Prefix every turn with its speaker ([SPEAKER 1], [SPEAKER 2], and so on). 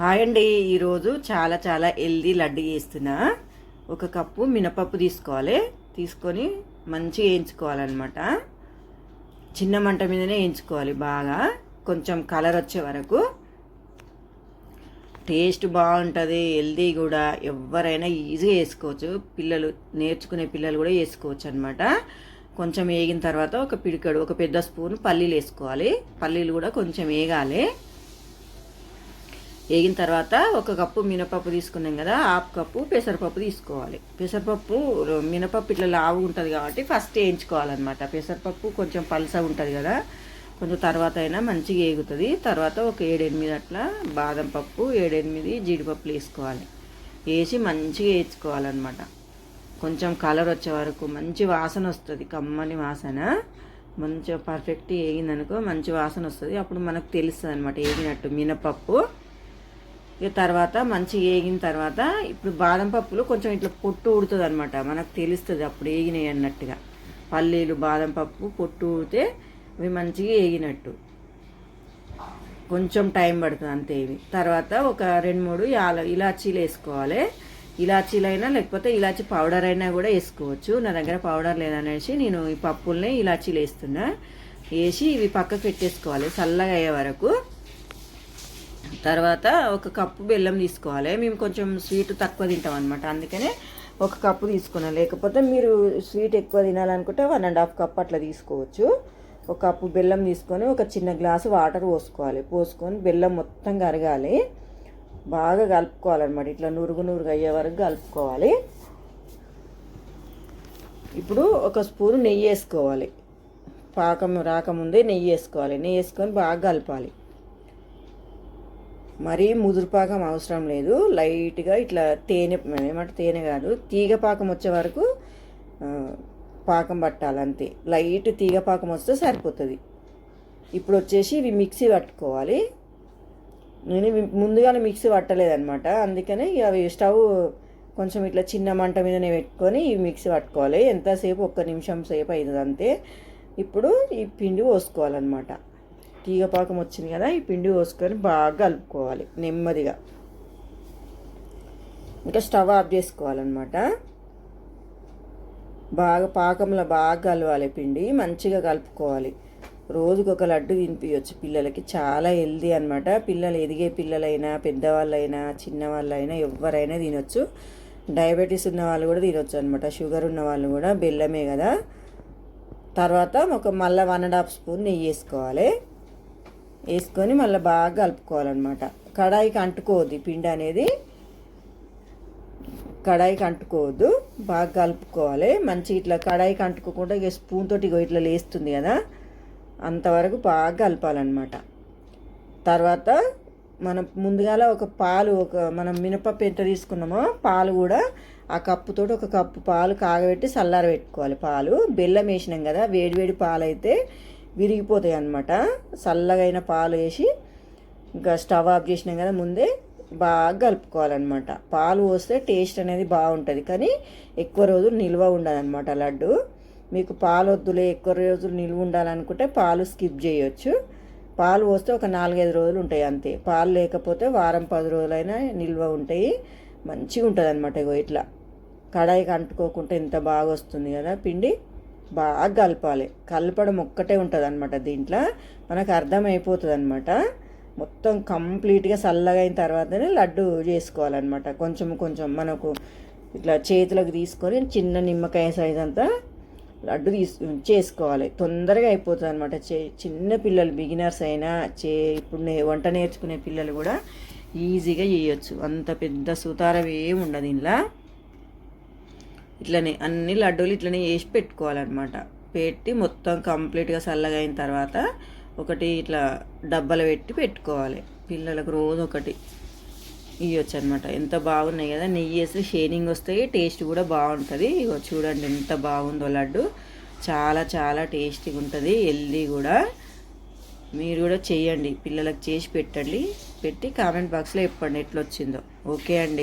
[SPEAKER 1] Hi అండి. ఈరోజు చాలా చాలా హెల్దీ లడ్డు చేస్తున్నా. ఒక కప్పు మినపప్పు తీసుకోవాలి. తీసుకొని మంచిగా వేయించుకోవాలన్నమాట. చిన్న మంట మీదనే వేయించుకోవాలి బాగా. కొంచెం కలర్ వచ్చే వరకు. టేస్ట్ బాగుంటుంది హెల్దీ కూడా. ఎవరైనా ఈజీగా వేసుకోవచ్చు. పిల్లలు నేర్చుకునే పిల్లలు కూడా వేసుకోవచ్చు అనమాట కొంచెం వేగిన తర్వాత ఒక పిడికడు ఒక పెద్ద స్పూన్ పల్లీలు వేసుకోవాలి. పల్లీలు కూడా కొంచెం వేగాలి. వేగిన తర్వాత ఒక కప్పు మినపప్పు తీసుకున్నాం కదా హాఫ్ కప్పు పెసరపప్పు తీసుకోవాలి. పెసరపప్పు మినపప్పు ఇట్లా లావు ఉంటుంది కాబట్టి ఫస్ట్ వేయించుకోవాలన్నమాట. పెసరపప్పు కొంచెం పలసగా ఉంటుంది కదా కొంచెం తర్వాత అయినా మంచిగా వేగుతుంది. తర్వాత ఒక ఏడెనిమిది అట్లా బాదం పప్పు ఏడెనిమిది జీడిపప్పులు వేసుకోవాలి. వేసి మంచిగా వేయించుకోవాలన్నమాట. కొంచెం కలర్ వచ్చే వరకు మంచి వాసన వస్తుంది కమ్మని వాసన. మంచిగా పర్ఫెక్ట్ వేగిందనుకో మంచి వాసన వస్తుంది. అప్పుడు మనకు తెలుస్తుంది అనమాట వేగినట్టు మినపప్పు. ఇక తర్వాత మంచిగా వేగిన తర్వాత ఇప్పుడు బాదం పప్పులు కొంచెం ఇట్లా పొట్టు ఉడుతుంది అనమాట మనకు తెలుస్తుంది అప్పుడు వేగినాయి అన్నట్టుగా. పల్లీలు బాదం పప్పు పొట్టు ఊడితే అవి మంచిగా వేగినట్టు కొంచెం టైం పడుతుంది అంతే ఇవి. తర్వాత ఒక రెండు మూడు యాల ఇలాచీలు వేసుకోవాలి. ఇలాచీలైనా లేకపోతే ఇలాచీ పౌడర్ అయినా కూడా వేసుకోవచ్చు. నా దగ్గర పౌడర్ లేదనేసి నేను ఈ పప్పుల్ని ఇలాచీలు వేస్తున్నా. వేసి ఇవి పక్కకు పెట్టేసుకోవాలి. చల్లగా అయ్యే వరకు తర్వాత ఒక కప్పు బెల్లం తీసుకోవాలి. మేము కొంచెం స్వీట్ తక్కువ తింటాం అనమాట అందుకనే ఒక కప్పు తీసుకున్నాం. లేకపోతే మీరు స్వీట్ ఎక్కువ తినాలనుకుంటే వన్ అండ్ హాఫ్ కప్ అట్లా తీసుకోవచ్చు. ఒక కప్పు బెల్లం తీసుకొని ఒక చిన్న గ్లాసు వాటర్ పోసుకోవాలి. పోసుకొని బెల్లం మొత్తం కరగాలి. బాగా కలుపుకోవాలన్నమాట. ఇట్లా నురుగు నురుగు అయ్యే వరకు కలుపుకోవాలి. ఇప్పుడు ఒక స్పూన్ నెయ్యి వేసుకోవాలి. పాకం రాకముందే నెయ్యి వేసుకోవాలి. నెయ్యి వేసుకొని బాగా కలపాలి. మరీ ముదురుపాకం అవసరం లేదు. లైట్గా ఇట్లా తేనె ఏమంటే తేనె కాదు తీగ పాకం వచ్చే వరకు పాకం పట్టాలంతే. లైట్ తీగ పాకం వస్తే సరిపోతుంది. ఇప్పుడు వచ్చేసి ఇవి మిక్సీ పట్టుకోవాలి. నేను ముందుగానే మిక్సీ పట్టలేదనమాట అందుకని అవి స్టవ్ కొంచెం ఇట్లా చిన్న మంట మీదనే పెట్టుకొని ఇవి మిక్సీ పట్టుకోవాలి. ఎంతసేపు? ఒక్క నిమిషం సేపు అవుతుంది అంతే ఇప్పుడు ఈ పిండి పోసుకోవాలన్నమాట. తీగ పాకం వచ్చింది కదా ఈ పిండి పోసుకొని బాగా కలుపుకోవాలి నెమ్మదిగా. ఇంకా స్టవ్ ఆఫ్ చేసుకోవాలన్నమాట. బాగా పాకంలో బాగా కలవాలి పిండి మంచిగా కలుపుకోవాలి. రోజుకు ఒక లడ్డు తినిపించవచ్చు పిల్లలకి చాలా హెల్దీ అనమాట పిల్లలు ఎదిగే పిల్లలైనా పెద్దవాళ్ళైనా చిన్నవాళ్ళైనా ఎవరైనా తినొచ్చు. డయాబెటీస్ ఉన్న వాళ్ళు కూడా తినొచ్చు అనమాట షుగర్ ఉన్న వాళ్ళు కూడా బెల్లమే కదా. తర్వాత ఒక మళ్ళీ వన్ అండ్ హాఫ్ స్పూన్ నెయ్యి వేసుకోవాలి. వేసుకొని మళ్ళీ బాగా కలుపుకోవాలన్నమాట. కడాయికి అంటుకోవద్దు పిండి అనేది. కడాయికి అంటుకోవద్దు బాగా కలుపుకోవాలి. మంచి ఇట్లా కడాయికి అంటుకోకుండా ఇక స్పూన్ తోటి ఇట్లా లేస్తుంది కదా అంతవరకు బాగా కలపాలన్నమాట. తర్వాత మనం ముందుగాల ఒక పాలు ఒక మనం మినపప్పు ఎంత తీసుకున్నామో పాలు కూడా ఆ కప్పుతో ఒక కప్పు పాలు కాగబెట్టి చల్లార పెట్టుకోవాలి పాలు. బెల్లం వేసినాం కదా వేడివేడి పాలు అయితే విరిగిపోతాయి అన్నమాట. చల్లగైన పాలు వేసి ఇంకా స్టవ్ ఆఫ్ చేసినాం కదా ముందే బాగా కలుపుకోవాలన్నమాట. పాలు పోస్తే టేస్ట్ అనేది బాగుంటుంది కానీ ఎక్కువ రోజులు నిల్వ ఉండదన్నమాట లడ్డు. మీకు పాలు వద్దులే ఎక్కువ రోజులు నిల్వ ఉండాలనుకుంటే పాలు స్కిప్ చేయొచ్చు. పాలు పోస్తే ఒక నాలుగైదు రోజులు ఉంటాయి అంతే. పాలు లేకపోతే వారం పది రోజులైనా నిల్వ ఉంటాయి. మంచిగా ఉంటుంది అనమాట ఇగో ఇట్లా. కడాయికి అంటుకోకుండా ఎంత బాగా వస్తుంది కదా పిండి. బాగా కలపాలి. కలపడం ఒక్కటే ఉంటుంది అనమాట దీంట్లో. మనకు అర్థమైపోతుంది అనమాట మొత్తం కంప్లీట్గా చల్లగా అయిన తర్వాతనే లడ్డు చేసుకోవాలన్నమాట. కొంచెం కొంచెం మనకు ఇట్లా చేతులకు తీసుకొని చిన్న నిమ్మకాయ సైజ్ అంతా లడ్డు తీసు చేసుకోవాలి. తొందరగా అయిపోతుంది అనమాట చే చిన్న పిల్లలు బిగినర్స్ అయినా చే ఇప్పుడు నే వంట నేర్చుకునే పిల్లలు కూడా ఈజీగా చేయొచ్చు. అంత పెద్ద సుతారం ఏమి ఉండదు ఇంట్లో. ఇట్లనే అన్ని లడ్డూలు ఇట్లనే వేసి పెట్టుకోవాలన్నమాట. పెట్టి మొత్తం కంప్లీట్గా చల్లగా అయిన తర్వాత ఒకటి ఇట్లా డబ్బాలు పెట్టి పెట్టుకోవాలి. పిల్లలకు రోజు ఒకటి ఇవ్వచ్చు అనమాట ఎంత బాగున్నాయి కదా నెయ్యి వేస్తే షేనింగ్ వస్తాయి టేస్ట్ కూడా బాగుంటుంది. ఇగో చూడండి ఎంత బాగుందో లడ్డు. చాలా చాలా టేస్టీగా ఉంటుంది హెల్దీ కూడా. మీరు కూడా చేయండి పిల్లలకు చేసి పెట్టండి. పెట్టి కామెంట్ బాక్స్లో చెప్పండి ఎట్లా వచ్చిందో ఓకే అండి.